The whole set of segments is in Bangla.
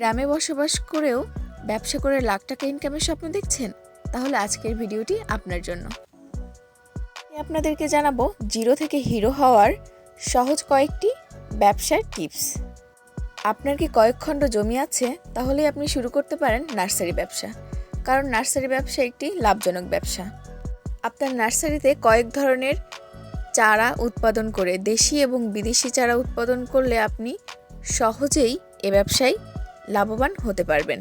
গ্রামে বসবাস করেও ব্যবসা করে লাখ টাকা ইনকামের স্বপ্ন দেখছেন? তাহলে আজকের ভিডিওটি আপনার জন্য। আপনাদেরকে জানাব, জিরো থেকে হিরো হওয়ার সহজ কয়েকটি ব্যবসার টিপস। আপনার কি কয়েক খণ্ড জমি আছে? তাহলেই আপনি শুরু করতে পারেন নার্সারি ব্যবসা। কারণ নার্সারি ব্যবসা একটি লাভজনক ব্যবসা। আপনার নার্সারিতে কয়েক ধরনের চারা উৎপাদন করে, দেশি এবং বিদেশি চারা উৎপাদন করলে আপনি সহজেই এ ব্যবসায় লাভবান হতে পারবেন।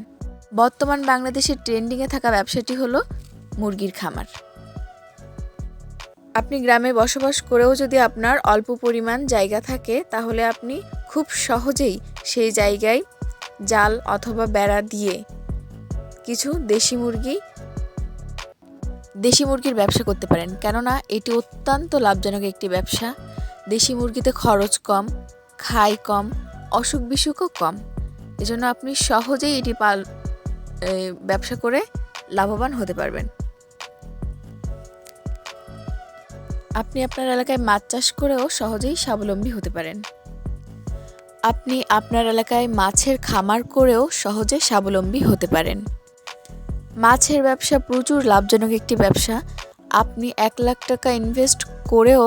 বর্তমান বাংলাদেশের ট্রেন্ডিংয়ে থাকা ব্যবসাটি হলো মুরগির খামার। আপনি গ্রামে বসবাস করেও যদি আপনার অল্প পরিমাণ জায়গা থাকে, তাহলে আপনি খুব সহজেই সেই জায়গায় জাল অথবা বেড়া দিয়ে কিছু দেশি মুরগি, দেশি মুরগির ব্যবসা করতে পারেন। কেননা এটি অত্যন্ত লাভজনক একটি ব্যবসা। দেশি মুরগিতে খরচ কম, খায় কম অসুখ বিসুখও কম। এজন্য আপনি সহজেই এটি পাল ব্যবসা করে লাভবান হতে পারবেন। আপনি আপনার এলাকায় মাছ চাষ করেও সহজেই স্বাবলম্বী হতে পারেন। আপনি আপনার এলাকায় মাছের খামার করেও সহজে স্বাবলম্বী হতে পারেন। মাছের ব্যবসা প্রচুর লাভজনক একটি ব্যবসা। আপনি এক লাখ টাকা ইনভেস্ট করেও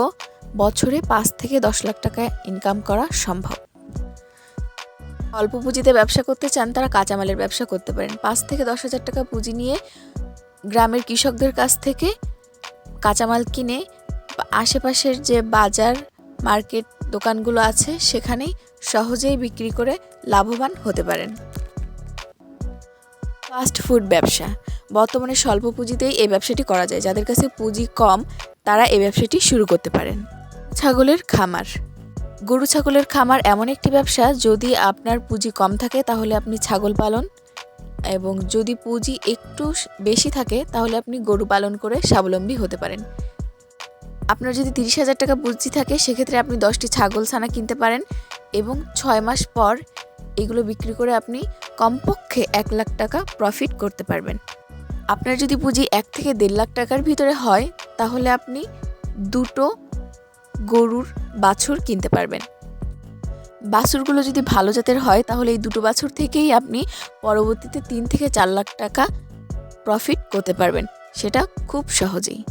বছরে পাঁচ থেকে দশ লাখ টাকা ইনকাম করা সম্ভব। অল্প পুঁজিতে ব্যবসা করতে চান, তারা কাঁচামালের ব্যবসা করতে পারেন। পাঁচ থেকে দশ হাজার টাকা পুঁজি নিয়ে গ্রামের কৃষকদের কাছ থেকে কাঁচামাল কিনে আশেপাশের যে বাজার, মার্কেট দোকানগুলো আছে, সেখানেই সহজেই বিক্রি করে লাভবান হতে পারেন। ফাস্ট ফুড ব্যবসা। বর্তমানে স্বল্প পুঁজিতেই এই ব্যবসাটি করা যায়। যাদের কাছে পুঁজি কম, তারা এই ব্যবসাটি শুরু করতে পারেন। ছাগলের খামার। গরু ছাগলের খামার এমন একটি ব্যবসা, যদি আপনার পুঁজি কম থাকে, তাহলে আপনি ছাগল পালন এবং যদি পুঁজি একটু বেশি থাকে, তাহলে আপনি গরু পালন করে স্বাবলম্বী হতে পারেন। আপনার যদি তিরিশ হাজার টাকা পুঁজি থাকে, সেক্ষেত্রে আপনি দশটি ছাগল ছানা কিনতে পারেন এবং ছয় মাস পর এগুলো বিক্রি করে আপনি কমপক্ষে এক লাখ টাকা প্রফিট করতে পারবেন। আপনার যদি পুঁজি এক থেকে দেড় লাখ টাকার ভিতরে হয়, তাহলে আপনি দুটো গরুর বাছুর কিনতে পারবেন। বাছুরগুলো যদি ভালো জাতের হয়, তাহলে এই দুটো বাছুর থেকেই আপনি পরবর্তীতে তিন থেকে চার লাখ টাকা প্রফিট করতে পারবেন। সেটা খুব সহজেই।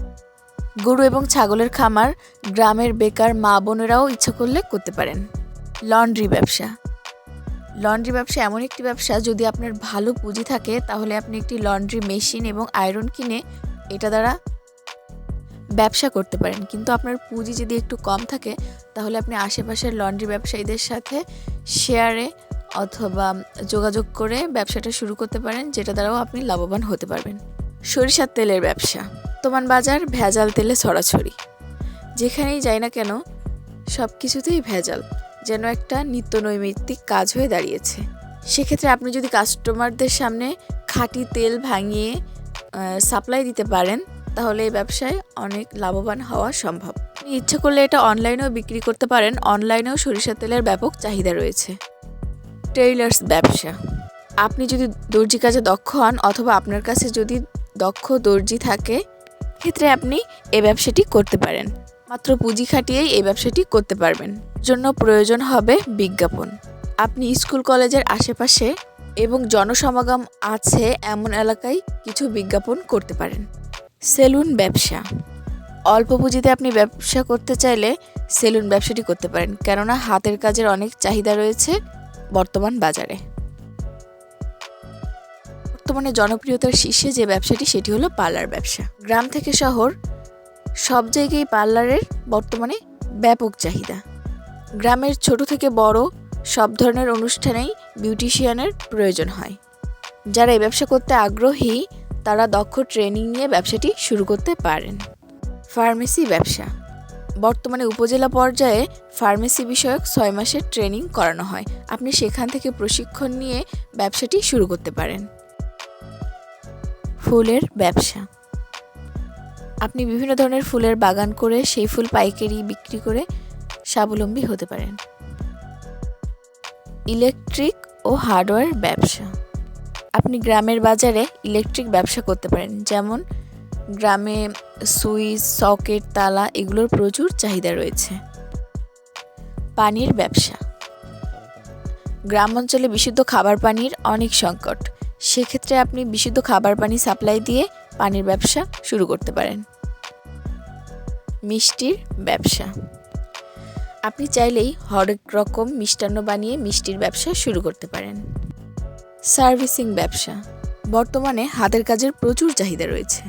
গরু এবং ছাগলের খামার গ্রামের বেকার মা বোনেরাও ইচ্ছা করলে করতে পারেন। লন্ড্রি ব্যবসা। লন্ড্রি ব্যবসা এমন একটি ব্যবসা, যদি আপনার ভালো পুঁজি থাকে, তাহলে আপনি একটি লন্ড্রি মেশিন এবং আয়রন কিনে এটা দ্বারা ব্যবসা করতে পারেন। কিন্তু আপনার পুঁজি যদি একটু কম থাকে, তাহলে আপনি আশেপাশের লন্ড্রি ব্যবসায়ীদের সাথে শেয়ারে অথবা যোগাযোগ করে ব্যবসাটা শুরু করতে পারেন, যেটা দ্বারাও আপনি লাভবান হতে পারবেন। সরিষার তেলের ব্যবসা। বর্তমান বাজার ভেজাল তেলে ছড়াছড়ি যেখানেই যাই না কেন সব কিছুতেই ভেজাল, যেন একটা নিত্য নৈমিত্তিক কাজ হয়ে দাঁড়িয়েছে। সেক্ষেত্রে আপনি যদি কাস্টমারদের সামনে খাঁটি তেল ভাঙিয়ে সাপ্লাই দিতে পারেন তাহলে এই ব্যবসায় অনেক লাভবান হওয়া সম্ভব। আপনি ইচ্ছা করলে এটা অনলাইনেও বিক্রি করতে পারেন, অনলাইনেও সরিষার তেলের ব্যাপক চাহিদা রয়েছে। টেইলার্স ব্যবসা। আপনি যদি দর্জি কাজে দক্ষ হন অথবা আপনার কাছে যদি দক্ষ দর্জি থাকে ক্ষেত্রে আপনি এই ব্যবসাটি করতে পারেন। মাত্র পুঁজি খাটিয়েই এই ব্যবসাটি করতে পারবেন। জন্য প্রয়োজন হবে বিজ্ঞাপন। আপনি স্কুল, কলেজের আশেপাশে এবং জনসমাগম আছে এমন এলাকায় কিছু বিজ্ঞাপন করতে পারেন। সেলুন ব্যবসা। অল্প পুঁজিতে আপনি ব্যবসা করতে চাইলে সেলুন ব্যবসাটি করতে পারেন, কেননা হাতের কাজের অনেক চাহিদা রয়েছে বর্তমান বাজারে। বর্তমানে জনপ্রিয়তার শীর্ষে যে ব্যবসাটি, সেটি হলো পার্লার ব্যবসা। গ্রাম থেকে শহর, সব জায়গায় পার্লারের বর্তমানে ব্যাপক চাহিদা। গ্রামের ছোট থেকে বড় সব ধরনের অনুষ্ঠানেই বিউটিশিয়ানের প্রয়োজন হয়। যারা এই ব্যবসা করতে আগ্রহী তারা দক্ষ ট্রেনিং নিয়ে ব্যবসাটি শুরু করতে পারেন। ফার্মেসি ব্যবসা। বর্তমানে উপজেলা পর্যায়ে ফার্মেসি বিষয়ক ছয় মাসের ট্রেনিং করানো হয়। আপনি সেখান থেকে প্রশিক্ষণ নিয়ে ব্যবসাটি শুরু করতে পারেন। ফুলের ব্যবসা। আপনি বিভিন্ন ধরনের ফুলের বাগান করে সেই ফুল পাইকারি বিক্রি করে স্বাবলম্বী হতে পারেন। ইলেকট্রিক ও হার্ডওয়্যার ব্যবসা। আপনি গ্রামের বাজারে ইলেকট্রিক ব্যবসা করতে পারেন। যেমন গ্রামে সুইচ সকেট তালা এগুলোর প্রচুর চাহিদা রয়েছে। পানির ব্যবসা। গ্রাম অঞ্চলে বিশুদ্ধ খাবার পানির অনেক সংকট। সেক্ষেত্রে আপনি বিশুদ্ধ খাবার পানি সাপ্লাই দিয়ে পানির ব্যবসা শুরু করতে পারেন। মিষ্টির ব্যবসা। আপনি চাইলেই হরেক রকম মিষ্টান্ন বানিয়ে মিষ্টির ব্যবসা শুরু করতে পারেন। সার্ভিসিং ব্যবসা। বর্তমানে হাতের কাজের প্রচুর চাহিদা রয়েছে।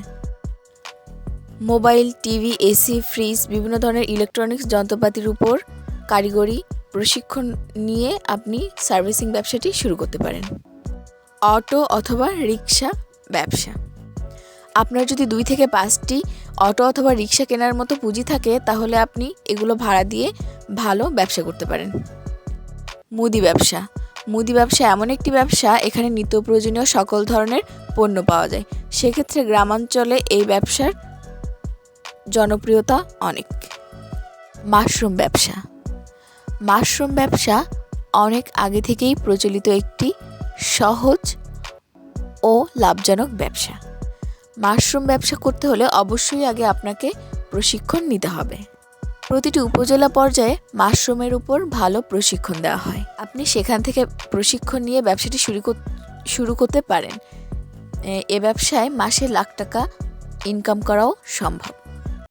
মোবাইল, টিভি, এসি, ফ্রিজ, বিভিন্ন ধরনের ইলেকট্রনিক্স যন্ত্রপাতির উপর কারিগরি প্রশিক্ষণ নিয়ে আপনি সার্ভিসিং ব্যবসাটি শুরু করতে পারেন। অটো অথবা রিক্সা ব্যবসা। আপনার যদি দুই থেকে পাঁচটি অটো অথবা রিক্সা কেনার মতো পুঁজি থাকে, তাহলে আপনি এগুলো ভাড়া দিয়ে ভালো ব্যবসা করতে পারেন। মুদি ব্যবসা। মুদি ব্যবসা এমন একটি ব্যবসা, এখানে নিত্য প্রয়োজনীয় সকল ধরনের পণ্য পাওয়া যায়। সেক্ষেত্রে গ্রামাঞ্চলে এই ব্যবসার জনপ্রিয়তা অনেক। মাশরুম ব্যবসা। মাশরুম ব্যবসা অনেক আগে থেকেই প্রচলিত একটি সহজ ও লাভজনক ব্যবসা। মাশরুম ব্যবসা করতে হলে অবশ্যই আগে আপনাকে প্রশিক্ষণ নিতে হবে। প্রতিটি উপজেলা পর্যায়ে মাশরুমের উপর ভালো প্রশিক্ষণ দেওয়া হয়। আপনি সেখান থেকে প্রশিক্ষণ নিয়ে ব্যবসাটি শুরু শুরু করতে পারেন। এ- ব্যবসায় মাসে লাখ টাকা ইনকাম করাও সম্ভব।